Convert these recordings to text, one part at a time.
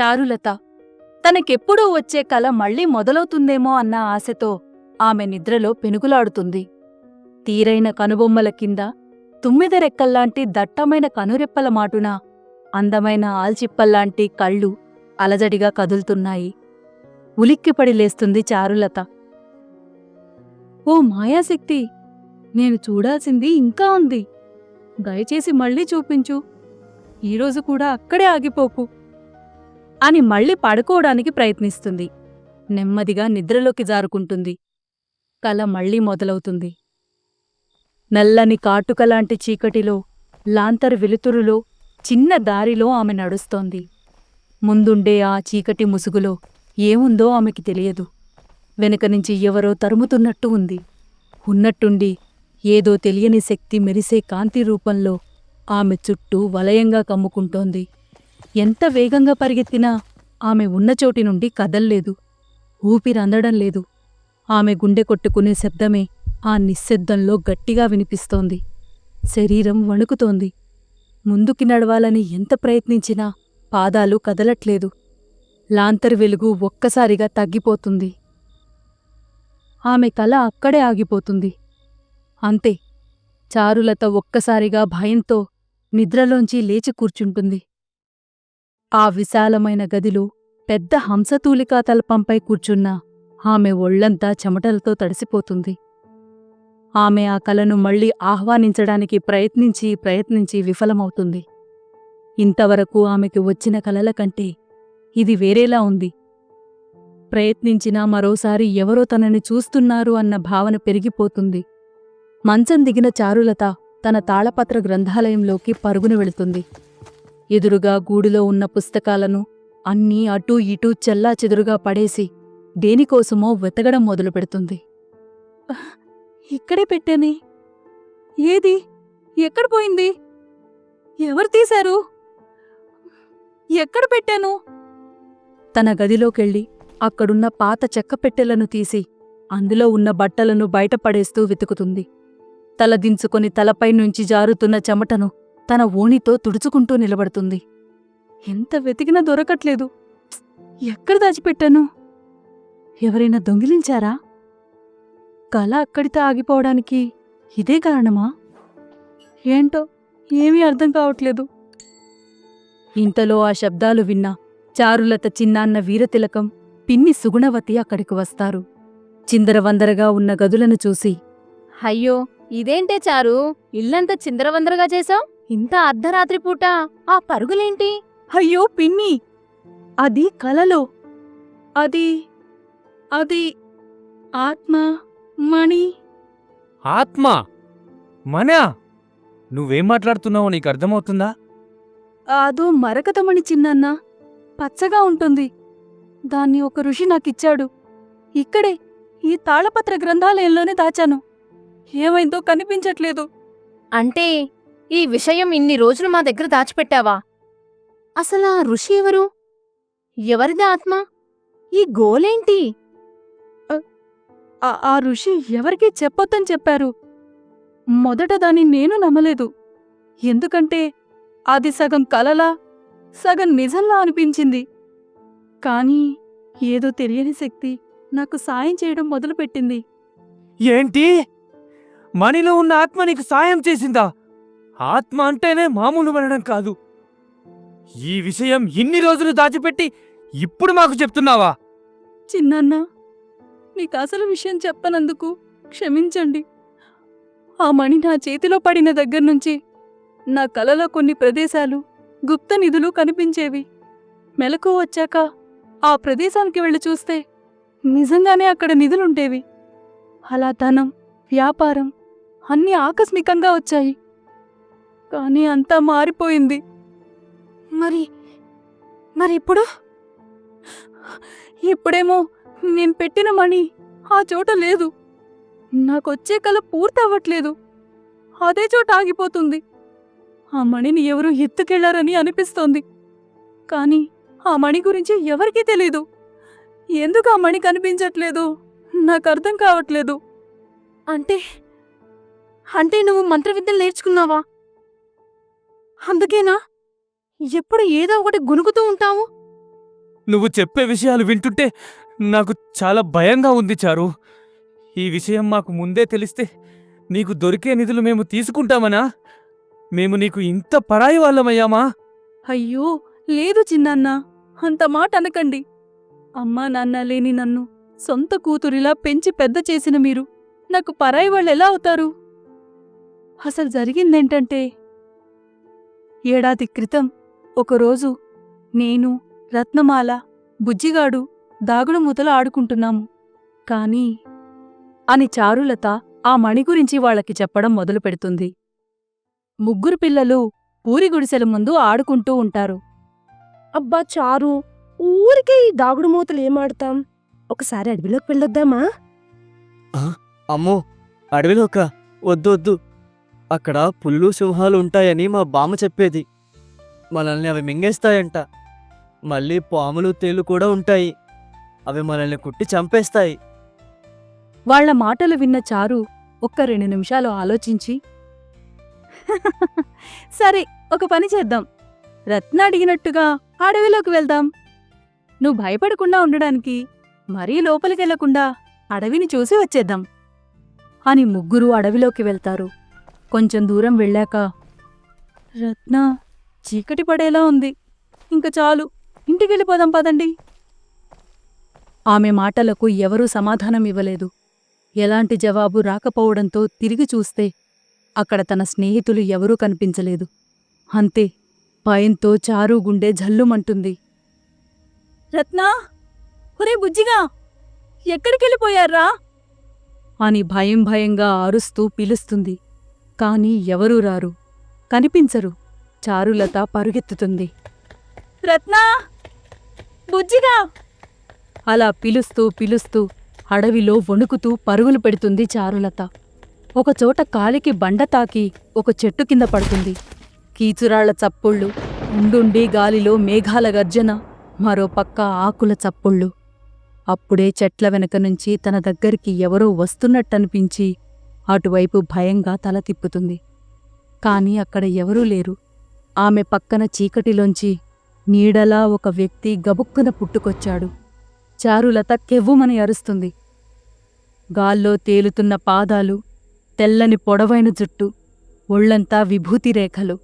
చారులత తనకెప్పుడూ వచ్చే కల మళ్ళీ మొదలవుతుందేమో అన్న ఆశతో ఆమె నిద్రలో పెనుగులాడుతుంది. తీరైన కనుబొమ్మల కింద తుమ్మిదరెక్కల్లాంటి దట్టమైన కనురెప్పల మాటున అందమైన ఆల్చిప్పల్లాంటి కళ్ళు అలజడిగా కదులుతున్నాయి. ఉలిక్కిపడి లేస్తుంది చారులత. ఓ మాయాశక్తి నేను చూడాల్సింది ఇంకా ఉంది. దయచేసి మళ్ళీ చూపించు. ఈరోజు కూడా అక్కడే ఆగిపోకు. అని మళ్ళీ పడుకోవడానికి ప్రయత్నిస్తుంది. నెమ్మదిగా నిద్రలోకి జారుకుంటుంది. కల మళ్ళీ మొదలవుతుంది. నల్లని కాటుకలాంటి చీకటిలో లాంతర్ వెలుతురులో చిన్న దారిలో ఆమె నడుస్తోంది. ముందుండే ఆ చీకటి ముసుగులో ఏముందో ఆమెకి తెలియదు. వెనక నుంచి ఎవరో తరుముతున్నట్టు ఉంది. ఉన్నట్టుండి ఏదో తెలియని శక్తి మెరిసే కాంతి రూపంలో ఆమె చుట్టూ వలయంగా కమ్ముకుంటోంది. ఎంత వేగంగా పరిగెత్తినా ఆమె ఉన్న చోటి నుండి కదల్లేదు. ఊపిరందడం లేదు. ఆమె గుండె కొట్టుకునే శబ్దమే ఆ నిశ్శబ్దంలో గట్టిగా వినిపిస్తోంది. శరీరం వణుకుతోంది. ముందుకి నడవాలని ఎంత ప్రయత్నించినా పాదాలు కదలట్లేదు. లాంతర్ వెలుగు ఒక్కసారిగా తగ్గిపోతుంది. ఆమె కల అక్కడే ఆగిపోతుంది. అంతే. చారులత ఒక్కసారిగా భయంతో నిద్రలోంచి లేచి కూర్చుంటుంది. ఆ విశాలమైన గదిలో పెద్ద హంసతూలికా తల్పంపై కూర్చున్న ఆమె ఒళ్ళంతా చెమటలతో తడిసిపోతుంది. ఆమె ఆ కలను మళ్ళీ ఆహ్వానించడానికి ప్రయత్నించి ప్రయత్నించి విఫలమవుతుంది. ఇంతవరకు ఆమెకి వచ్చిన కలల కంటే ఇది వేరేలా ఉంది. ప్రయత్నించినా మరోసారి ఎవరో తనని చూస్తున్నారు అన్న భావన పెరిగిపోతుంది. మంచం దిగిన చారులత తన తాళపత్ర గ్రంథాలయంలోకి పరుగున వెళుతుంది. ఎదురుగా గూడులో ఉన్న పుస్తకాలను అన్నీ అటూ ఇటూ చెల్లా చెదురుగా పడేసి దేనికోసమో వెతకడం మొదలుపెడుతుంది. ఇక్కడే పెట్టానే. ఏది? ఎక్కడ పోయింది? ఎవరు తీశారు? ఎక్కడ పెట్టాను? తన గదిలోకెళ్ళి అక్కడున్న పాత చెక్క పెట్టెలను తీసి అందులో ఉన్న బట్టలను బయటపడేస్తూ వెతుకుతుంది. తల దించుకొని తలపై నుంచి జారుతున్న చెమటను తన ఓణితో తుడుచుకుంటూ నిలబడుతుంది. ఎంత వెతికినా దొరకట్లేదు. ఎక్కడ దాచిపెట్టాను? ఎవరైనా దొంగిలించారా? కళ అక్కడితో ఆగిపోవడానికి ఇదే కారణమా? ఏంటో ఏమీ అర్థం కావట్లేదు. ఇంతలో ఆ శబ్దాలు విన్నా చారులత చిన్నాన్న వీరతిలకం పిన్ని సుగుణవతి అక్కడికి వస్తారు. చిందరవందరగా ఉన్న గదులను చూసి అయ్యో ఇదేంటే చారు? ఇల్లంతా చిందరవందరగా చేశావు? ఇంత అర్ధరాత్రి పూట ఆ పరుగులేంటి? అయ్యో పిన్ని! అది కలలో. అది అది ఆత్మ మణి. ఆత్మ? మనా నువ్వేం మాట్లాడుతున్నావో నీకు అర్థమవుతుందా? అదో మరకతమణి చిన్నన్న. పచ్చగా ఉంటుంది. దాన్ని ఒక ఋషి నాకిచ్చాడు. ఇక్కడే ఈ తాళపత్ర గ్రంథాలయంలోనే దాచాను. ఏమైందో కనిపించట్లేదు. అంటే ఈ విషయం ఇన్ని రోజులు మా దగ్గర దాచిపెట్టావా? అసలు ఆ ఋషి ఎవరు? ఎవరిది ఆత్మ? ఈ గోలేంటి? ఆ- ఆ ఋషి ఎవరికీ చెప్పొద్దని చెప్పారు. మొదట దాన్ని నేను నమ్మలేదు. ఎందుకంటే అది సగం కలలా సగం నిజంలా అనిపించింది. కానీ ఏదో తెలియని శక్తి నాకు సాయం చేయడం మొదలుపెట్టింది. ఏంటి? మనీలో ఉన్న ఆత్మ నీకు సాయం చేసిందా? ఆత్మ అంటేనే మామూలు మరణం కాదు. ఈ విషయం ఇన్ని రోజులు దాచిపెట్టి ఇప్పుడు మాకు చెప్తున్నావా? చిన్నాన్న మీకు అసలు విషయం చెప్పనందుకు క్షమించండి. ఆ మణి నా చేతిలో పడిన దగ్గర నుంచి నా కలలో కొన్ని ప్రదేశాలు గుప్త నిధులు కనిపించేవి. మెలకు వచ్చాక ఆ ప్రదేశానికి వెళ్ళి చూస్తే నిజంగానే అక్కడ నిధులుంటేవి అలా ధనం వ్యాపారం అన్నీ ఆకస్మికంగా వచ్చాయి. కానీ అంతా మారిపోయింది. మరి మరి ఇప్పుడు ఇప్పుడేమో నేను పెట్టిన మణి ఆ చోట లేదు. నాకొచ్చే పూర్తి పూర్తవ్వట్లేదు. అదే చోట ఆగిపోతుంది. ఆ మణిని ఎవరు ఎత్తుకెళ్ళారని అనిపిస్తోంది. కానీ ఆ మణి గురించి ఎవరికీ తెలీదు. ఎందుకు ఆ మణి కనిపించట్లేదు? నాకు అర్థం కావట్లేదు. అంటే అంటే నువ్వు మంత్రవిద్యలు నేర్చుకున్నావా? అందుకేనా? ఎప్పుడు ఏదో ఒకటి గునుగుతూ ఉంటావు? నువ్వు చెప్పే విషయాలు వింటుంటే నాకు చాలా భయంగా ఉంది చారు. ఈ విషయం మాకు ముందే తెలిస్తే నీకు దొరికే నిధులు మేము తీసుకుంటామనా? మేము నీకు ఇంత పరాయి వాళ్ళమయ్యామా? అయ్యో లేదు చిన్నాన్న. అంత మాట అనకండి. అమ్మా నాన్న లేని నన్ను సొంత కూతురిలా పెంచి పెద్ద చేసిన మీరు. నాకు పరాయి వాళ్ళు ఎలా అవుతారు? అసలు జరిగిందేంటంటే ఏడాది క్రితం ఒకరోజు నేను రత్నమాల బుజ్జిగాడు దాగుడు మూతలు ఆడుకుంటున్నాము. కాని అని చారులత ఆ మణి గురించి వాళ్ళకి చెప్పడం మొదలు పెడుతుంది. ముగ్గురు పిల్లలు పూరి గుడిసెల ముందు ఆడుకుంటూ ఉంటారు. అబ్బా చారు ఊరికే ఈ దాగుడు మూతలు ఏమాడతాం ఒకసారి అడవిలోకి వెళ్ళొద్దామా? అమ్మో అడవిలోక? వద్దు వద్దు. అక్కడ పుల్లు సింహాలు ఉంటాయని మా బామ్మ చెప్పేది. మనల్ని అవి మింగేస్తాయంట. మళ్ళీ పాములు తేలు కూడా ఉంటాయి. అవి మనల్ని కుట్టి చంపేస్తాయి. వాళ్ళ మాటలు విన్న చారు ఒక్క రెండు నిమిషాలు ఆలోచించి సరే ఒక పని చేద్దాం. రత్న అడిగినట్టుగా అడవిలోకి వెళ్దాం. నువ్వు భయపడకుండా ఉండడానికి మరీ లోపలికెళ్ళకుండా అడవిని చూసి వచ్చేద్దాం. అని ముగ్గురు అడవిలోకి వెళ్తారు. కొంచెం దూరం వెళ్ళాక రత్న చీకటి పడేలా ఉంది. ఇంక చాలు ఇంటికెళ్ళిపోదాం పదండి. ఆమె మాటలకు ఎవరూ సమాధానం ఇవ్వలేదు. ఎలాంటి జవాబు రాకపోవడంతో తిరిగి చూస్తే అక్కడ తన స్నేహితులు ఎవరూ కనిపించలేదు. అంతే భయంతో చారు గుండె జల్లుమంటుంది. రత్నా ఒరే బుజ్జిగా ఎక్కడికెళ్ళిపోయారా అని భయం భయంగా అరుస్తూ పిలుస్తుంది. కాని ఎవరూ రారు. కనిపించరు. చారులత పరుగెత్తుతుంది. రత్నా! బుజ్జిగా! అలా పిలుస్తూ పిలుస్తూ అడవిలో వణుకుతూ పరుగులు పెడుతుంది చారులత. ఒకచోట కాలికి బండ తాకి ఒక చెట్టు కింద పడుతుంది. కీచురాళ్ళ చప్పుళ్ళు ఉండుండి గాలిలో మేఘాల గర్జన మరో పక్క ఆకుల చప్పుళ్ళు. అప్పుడే చెట్ల వెనక నుంచి తన దగ్గరికి ఎవరో వస్తున్నట్టనిపించి అటువైపు భయంగా తల తిప్పుతుంది. కాని అక్కడ ఎవరూ లేరు. ఆమె పక్కన చీకటిలోంచి నీడలా ఒక వ్యక్తి గబుక్కున పుట్టుకొచ్చాడు. చారులత కెవ్వుమని అరుస్తుంది. గాల్లో తేలుతున్న పాదాలు తెల్లని పొడవైన జుట్టు ఒళ్ళంతా విభూతి రేఖలు.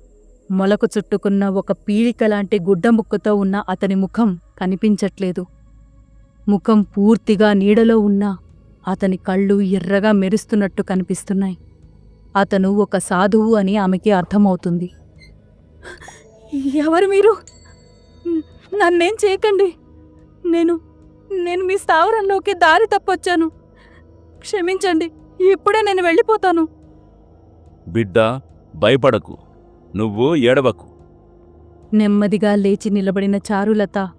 మొలకు చుట్టుకున్న ఒక పీలికలాంటి గుడ్డముక్కుతో ఉన్న అతని ముఖం కనిపించట్లేదు. ముఖం పూర్తిగా నీడలో ఉన్నా అతని కళ్ళు ఎర్రగా మెరుస్తున్నట్టు కనిపిస్తున్నాయి. అతను ఒక సాధువు అని ఆమెకి అర్థమవుతుంది. ఎవరు మీరు? నన్నేం చేయకండి. నేను నేను మీ స్థావరంలోకి దారి తప్పొచ్చాను. క్షమించండి ఇప్పుడే నేను వెళ్ళిపోతాను. బిడ్డా భయపడకు. నువ్వు ఏడవకు. నెమ్మదిగా లేచి నిలబడిన చారులత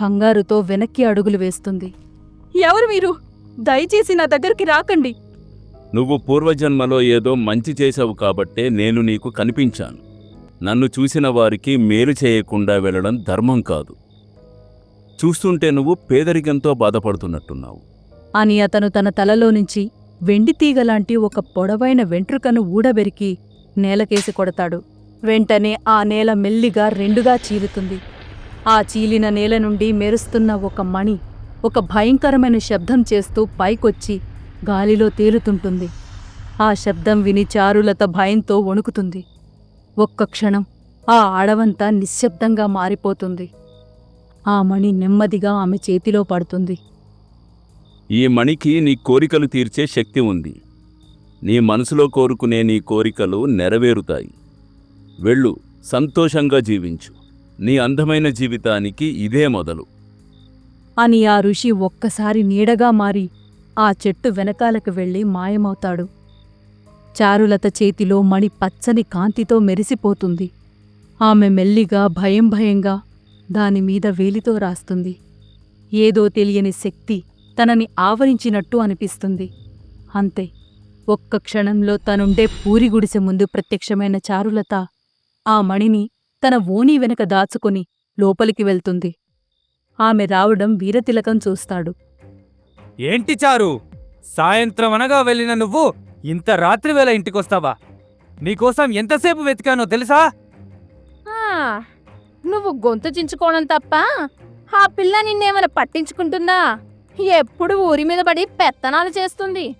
కంగారుతో వెనక్కి అడుగులు వేస్తుంది. ఎవరు మీరు? దయచేసి నా దగ్గరికి రాకండి. నువ్వు పూర్వజన్మలో ఏదో మంచి చేశావు కాబట్టే నేను నీకు కనిపించాను. నన్ను చూసిన వారికి మేలు చేయకుండా వెళ్ళడం ధర్మం కాదు. చూస్తుంటే నువ్వు పేదరికంతో బాధపడుతున్నట్టున్నావు. అని అతను తన తలలో నుంచి వెండి తీగలాంటి ఒక పొడవైన వెంట్రుకను ఊడబెరికి నేలకేసి కొడతాడు. వెంటనే ఆ నేల మెల్లిగా రెండుగా చీలుతుంది. ఆ చీలిన నేల నుండి మెరుస్తున్న ఒక మణి ఒక భయంకరమైన శబ్దం చేస్తూ పైకొచ్చి గాలిలో తేలుతుంటుంది. ఆ శబ్దం విని చారులత భయంతో వణుకుతుంది. ఒక్క క్షణం ఆ అడవంతా నిశ్శబ్దంగా మారిపోతుంది. ఆ మణి నెమ్మదిగా ఆమె చేతిలో పడుతుంది. ఈ మణికి నీ కోరికలు తీర్చే శక్తి ఉంది. నీ మనసులో కోరుకునే నీ కోరికలు నెరవేరుతాయి. వెళ్ళు సంతోషంగా జీవించు. నీ అందమైన జీవితానికి ఇదే మొదలు. అని ఆ ఋషి ఒక్కసారి నీడగా మారి ఆ చెట్టు వెనకాలకు వెళ్ళి మాయమవుతాడు. చారులత చేతిలో మణి పచ్చని కాంతితో మెరిసిపోతుంది. ఆమె మెల్లిగా భయం భయంగా దానిమీద వేలితో రాస్తుంది. ఏదో తెలియని శక్తి తనని ఆవరించినట్టు అనిపిస్తుంది. అంతే. ఒక్క క్షణంలో తనుండే పూరి గుడిసె ముందు ప్రత్యక్షమైన చారులత ఆ మణిని తన ఓణీ వెనక దాచుకుని లోపలికి వెళ్తుంది. ఆమె రావడం వీరతిలకం చూస్తాడు. ఏంటి చారు? సాయంత్రం అనగా వెళ్ళిన నువ్వు ఇంత రాత్రివేళ ఇంటికొస్తావా? నీకోసం ఎంతసేపు వెతికానో తెలుసా? ఆ, నువ్వు గొంతు చించుకోవడం తప్ప ఆ పిల్ల నిన్నేమైనా పట్టించుకుంటుందా? ఎప్పుడు ఊరి మీద పడి పెత్తనాలు చేస్తుంది.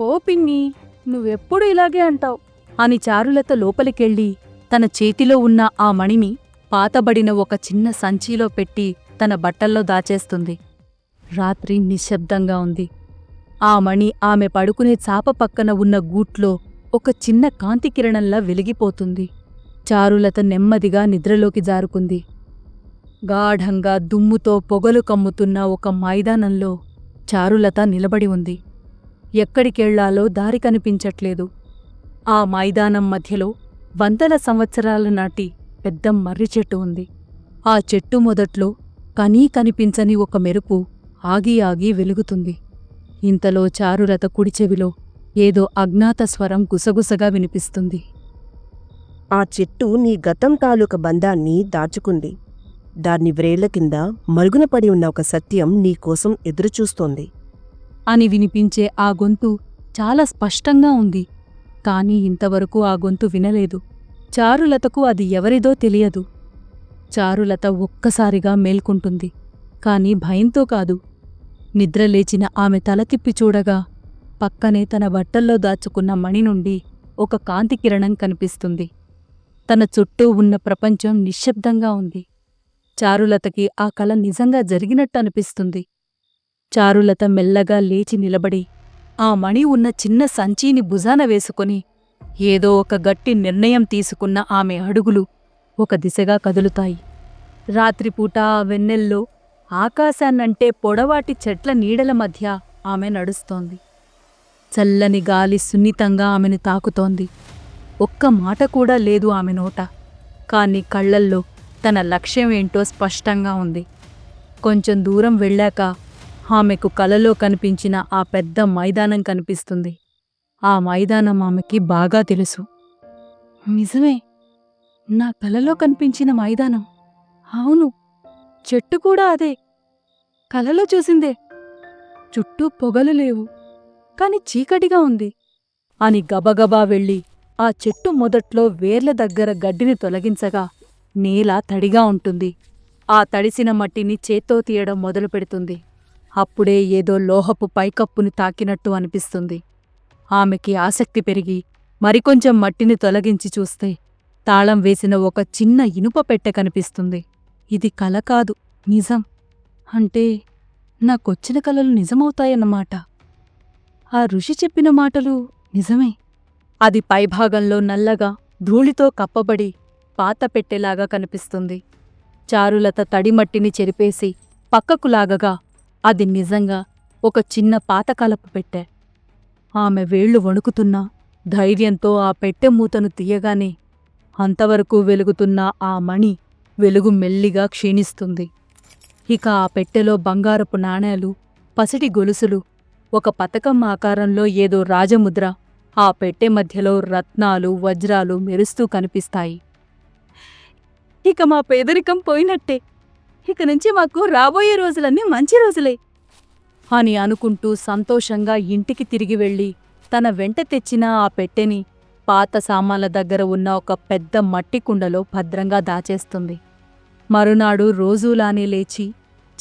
ఓ పిన్ని నువ్వెప్పుడు ఇలాగే అంటావు? అని చారులత లోపలికెళ్ళి తన చేతిలో ఉన్న ఆ మణిని పాతబడిన ఒక చిన్న సంచిలో పెట్టి తన బట్టల్లో దాచేస్తుంది. రాత్రి నిశ్శబ్దంగా ఉంది. ఆ మణి ఆమె పడుకునే చాప పక్కన ఉన్న గూట్లో ఒక చిన్న కాంతి కిరణంలా వెలిగిపోతుంది. చారులత నెమ్మదిగా నిద్రలోకి జారుకుంది. గాఢంగా దుమ్ముతో పొగలు కమ్ముతున్న ఒక మైదానంలో చారులత నిలబడి ఉంది. ఎక్కడికెళ్ళాలో దారి కనిపించట్లేదు. ఆ మైదానం మధ్యలో వందల సంవత్సరాల నాటి పెద్ద మర్రి చెట్టు ఉంది. ఆ చెట్టు మొదట్లో కనీ కనిపించని ఒక మెరుపు ఆగి ఆగి వెలుగుతుంది. ఇంతలో చారులత కుడి చెవిలో ఏదో అజ్ఞాత స్వరం గుసగుసగా వినిపిస్తుంది. ఆ చెట్టు నీ గతం తాలూక బంధాన్ని దాచుకుంది. దాన్ని వ్రేళ్ళ కింద మరుగున పడి ఉన్న ఒక సత్యం నీకోసం ఎదురుచూస్తోంది. అని వినిపించే ఆ గొంతు చాలా స్పష్టంగా ఉంది. కాని ఇంతవరకు ఆ గొంతు వినలేదు. చారులతకు అది ఎవరిదో తెలియదు. చారులత ఒక్కసారిగా మేల్కుంటుంది. కాని భయంతో కాదు. నిద్రలేచిన ఆమె తల తిప్పి చూడగా పక్కనే తన బట్టల్లో దాచుకున్న మణి నుండి ఒక కాంతి కిరణం కనిపిస్తుంది. తన చుట్టూ ఉన్న ప్రపంచం నిశ్శబ్దంగా ఉంది. చారులతకి ఆ కల నిజంగా జరిగినట్టు అనిపిస్తుంది. చారులత మెల్లగా లేచి నిలబడి ఆ మణి ఉన్న చిన్న సంచీని భుజాన వేసుకొని ఏదో ఒక గట్టి నిర్ణయం తీసుకున్న ఆమె అడుగులు ఒక దిశగా కదులుతాయి. రాత్రిపూట ఆ వెన్నెల్లో ఆకాశాన్నంటే పొడవాటి చెట్ల నీడల మధ్య ఆమె నడుస్తోంది. చల్లని గాలి సున్నితంగా ఆమెను తాకుతోంది. ఒక్క మాట కూడా లేదు ఆమె నోట. కాని కళ్ళల్లో తన లక్ష్యం ఏంటో స్పష్టంగా ఉంది. కొంచెం దూరం వెళ్ళాక ఆమెకు కలలో కనిపించిన ఆ పెద్ద మైదానం కనిపిస్తుంది. ఆ మైదానం ఆమెకి బాగా తెలుసు. నిజమే నా కలలో కనిపించిన మైదానం. అవును చెట్టు కూడా అదే. కలలో చూసిందే. చుట్టూ పొగలు లేవు కాని చీకటిగా ఉంది. అని గబగబా వెళ్ళి ఆ చెట్టు మొదట్లో వేర్ల దగ్గర గడ్డిని తొలగించగా నేల తడిగా ఉంటుంది. ఆ తడిసిన మట్టిని చేత్తో తీయడం మొదలుపెడుతుంది. అప్పుడే ఏదో లోహపు పైకప్పుని తాకినట్టు అనిపిస్తుంది. ఆమెకి ఆసక్తి పెరిగి మరికొంచెం మట్టిని తొలగించి చూస్తే తాళం వేసిన ఒక చిన్న ఇనుప పెట్టె కనిపిస్తుంది. ఇది కల కాదు నిజం. అంటే నాకొచ్చిన కలలు నిజమవుతాయన్నమాట. ఆ ఋషి చెప్పిన మాటలు నిజమే. అది పైభాగంలో నల్లగా ధూళితో కప్పబడి పాత పెట్టెలాగా కనిపిస్తుంది. చారులత తడిమట్టిని చెరిపేసి పక్కకు లాగగా అది నిజంగా ఒక చిన్న పాతకాలపు పెట్టె. ఆమె వేళ్ళు వణుకుతున్నా ధైర్యంతో ఆ పెట్టె మూతను తీయగానే అంతవరకు వెలుగుతున్న ఆ మణి వెలుగు మెల్లిగా క్షీణిస్తుంది. ఇక ఆ పెట్టెలో బంగారపు నాణేలు పసిటి గొలుసులు ఒక పతకం ఆకారంలో ఏదో రాజముద్ర ఆ పెట్టె మధ్యలో రత్నాలు వజ్రాలు మెరుస్తూ కనిపిస్తాయి. ఇక మా పేదరికం పోయినట్టే. ఇక నుంచి మాకు రాబోయే రోజులన్నీ మంచి రోజులే. అని అనుకుంటూ సంతోషంగా ఇంటికి తిరిగి వెళ్ళి తన వెంట తెచ్చిన ఆ పెట్టెని పాత సామాన్ల దగ్గర ఉన్న ఒక పెద్ద మట్టి కుండలో భద్రంగా దాచేస్తుంది. మరునాడు రోజూలానే లేచి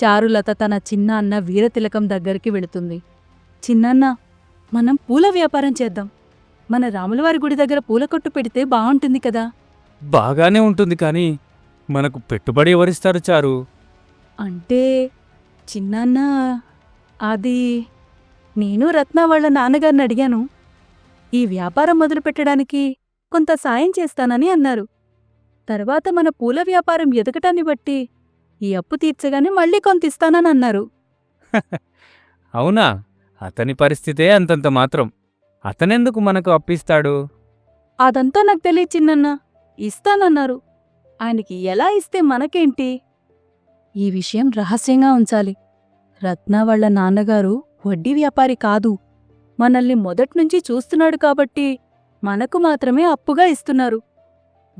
చారులత తన చిన్న అన్న వీరతిలకం దగ్గరికి వెళుతుంది. చిన్నన్న మనం పూల వ్యాపారం చేద్దాం. మన రాములవారి గుడి దగ్గర పూల కొట్టు పెడితే బావుంటుంది కదా. బాగానే ఉంటుంది కానీ మనకు పెట్టుబడి ఎవరిస్తారు చారు? అంటే చిన్నాన్న అది నేను రత్న వాళ్ళ నాన్నగారిని అడిగాను. ఈ వ్యాపారం మొదలుపెట్టడానికి కొంత సాయం చేస్తానని అన్నారు. తర్వాత మన పూల వ్యాపారం ఎదగటాన్ని బట్టి ఈ అప్పు తీర్చగానే మళ్ళీ కొంత ఇస్తానని అన్నారు. అవునా? అతని పరిస్థితే అంతంత మాత్రం. అతనెందుకు మనకు అప్పిస్తాడు? అదంతా నాకు తెలియ చిన్నన్న. ఇస్తానన్నారు. ఆయనకి ఎలా ఇస్తే మనకేంటి? ఈ విషయం రహస్యంగా ఉంచాలి. రత్న వాళ్ళ నాన్నగారు వడ్డీ వ్యాపారి కాదు. మనల్ని మొదట్నుంచి చూస్తున్నాడు కాబట్టి మనకు మాత్రమే అప్పుగా ఇస్తున్నారు.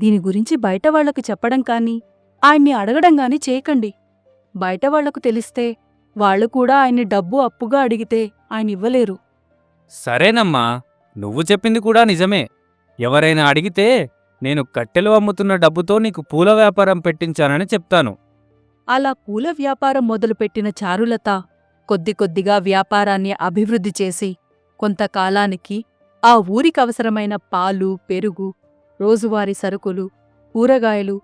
దీని గురించి బయట వాళ్ళకు చెప్పడం కానీ ఆయన్ని అడగడం గాని చేయకండి. బయట వాళ్ళకు తెలిస్తే వాళ్ళు కూడా ఆయన్ని డబ్బు అప్పుగా అడిగితే ఆయన ఇవ్వలేరు. సరేనమ్మా నువ్వు చెప్పింది కూడా నిజమే. ఎవరైనా అడిగితే నేను కట్టెలు అమ్ముతున్న డబ్బుతో నీకు పూల వ్యాపారం పెట్టించానని చెప్తాను. అలా పూల వ్యాపారం మొదలుపెట్టిన చారులత కొద్ది కొద్దిగా వ్యాపారాన్ని అభివృద్ధి చేసి కొంతకాలానికి ఆ ఊరికవసరమైన పాలు పెరుగు రోజువారీ సరుకులు కూరగాయలు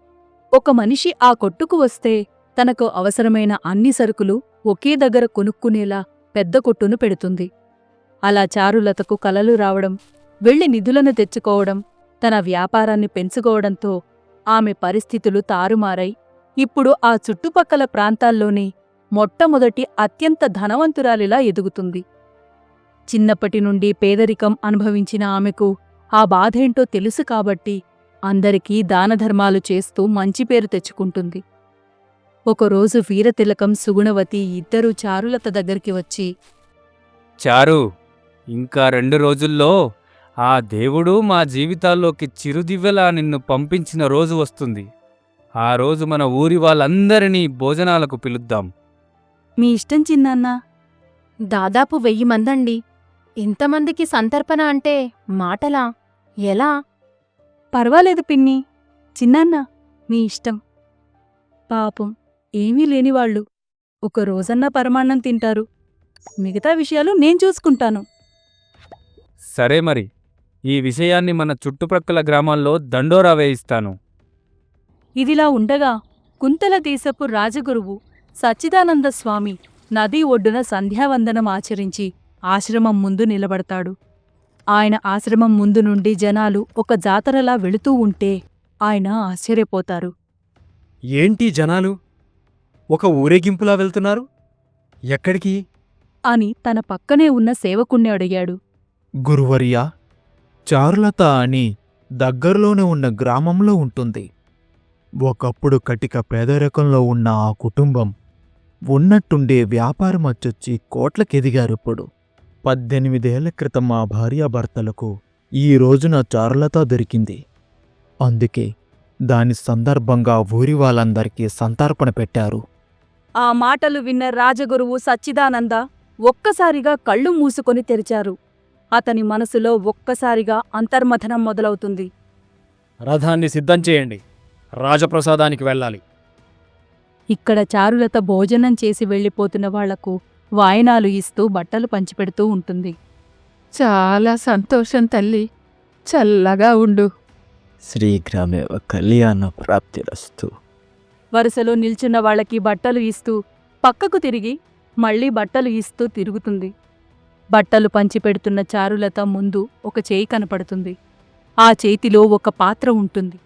ఒక మనిషి ఆ కొట్టుకు వస్తే తనకు అవసరమైన అన్ని సరుకులు ఒకే దగ్గర కొనుక్కునేలా పెద్ద కొట్టును పెడుతుంది. అలా చారులతకు కలలు రావడం వెళ్ళి నిధులను తెచ్చుకోవడం తన వ్యాపారాన్ని పెంచుకోవడంతో ఆమె పరిస్థితులు తారుమారై ఇప్పుడు ఆ చుట్టుపక్కల ప్రాంతాల్లోనే మొట్టమొదటి అత్యంత ధనవంతురాలిలా ఎదుగుతుంది. చిన్నప్పటి నుండి పేదరికం అనుభవించిన ఆమెకు ఆ బాధేంటో తెలుసు కాబట్టి అందరికీ దానధర్మాలు చేస్తూ మంచి పేరు తెచ్చుకుంటుంది. ఒకరోజు వీరతిలకం సుగుణవతి ఇద్దరూ చారులత దగ్గరికి వచ్చి చారు ఇంకా రెండు రోజుల్లో ఆ దేవుడు మా జీవితాల్లోకి చిరుదివ్వెలా నిన్ను పంపించిన రోజు వస్తుంది. ఆ రోజు మన ఊరి వాళ్ళందరినీ భోజనాలకు పిలుద్దాం. మీ ఇష్టం చిన్నాన్నా. దాదాపు వెయ్యి మందండి. ఇంతమందికి సంతర్పణ అంటే మాటలా? ఎలా? పర్వాలేదు పిన్ని. చిన్నాన్న మీ ఇష్టం. పాపం ఏమీ లేనివాళ్ళు ఒక రోజన్నా పరమాన్నం తింటారు. మిగతా విషయాలు నేను చూసుకుంటాను. సరే మరి. ఈ విషయాన్ని మన చుట్టుప్రక్కల గ్రామాల్లో దండోరా వేయిస్తాను. ఇదిలా ఉండగా కుంతల దేశపు రాజగురువు సచ్చిదానంద స్వామి నదీ ఒడ్డున సంధ్యావందనం ఆచరించి ఆశ్రమం ముందు నిలబడతాడు. ఆయన ఆశ్రమం ముందు నుండి జనాలు ఒక జాతరలా వెళుతూ ఉంటే ఆయన ఆశ్చర్యపోతారు. ఏంటి జనాలు? ఒక ఊరేగింపులా వెళ్తున్నారు? ఎక్కడికి? అని తన పక్కనే ఉన్న సేవకుణ్ణి అడిగాడు. గురువర్యా చారులత అని దగ్గరలోనే ఉన్న గ్రామంలో ఉంటుంది. ఒకప్పుడు కటిక పేదరికంలో ఉన్న ఆ కుటుంబం ఉన్నట్టుండే వ్యాపారం వచ్చొచ్చి కోట్లకెదిగారిప్పుడు పద్దెనిమిదేళ్ళ క్రితం మా భార్యాభర్తలకు ఈ రోజున చారులత దొరికింది. అందుకే దాని సందర్భంగా ఊరి వాళ్ళందరికీ సంతర్పణ పెట్టారు. ఆ మాటలు విన్న రాజగురువు సచ్చిదానంద ఒక్కసారిగా కళ్ళు మూసుకొని తెరిచారు. అతని మనసులో ఒక్కసారిగా అంతర్మథనం మొదలవుతుంది. రథాన్ని సిద్ధం చేయండి. రాజప్రసాదానికి వెళ్ళాలి. ఇక్కడ చారులత భోజనం చేసి వెళ్ళిపోతున్న వాళ్ళకు వాయనాలు ఇస్తూ బట్టలు పంచిపెడుతూ ఉంటుంది. చాలా సంతోషం తల్లి. చల్లగా ఉండు. శ్రీగ్రామేవ కళ్యాణ ప్రాప్తిరస్తు వరుసలో నిల్చున్న వాళ్ళకి బట్టలు ఇస్తూ పక్కకు తిరిగి మళ్ళీ బట్టలు ఇస్తూ తిరుగుతుంది. బట్టలు పంచిపెడుతున్న చారులత ముందు ఒక చేయి కనపడుతుంది. ఆ చేతిలో ఒక పాత్ర ఉంటుంది.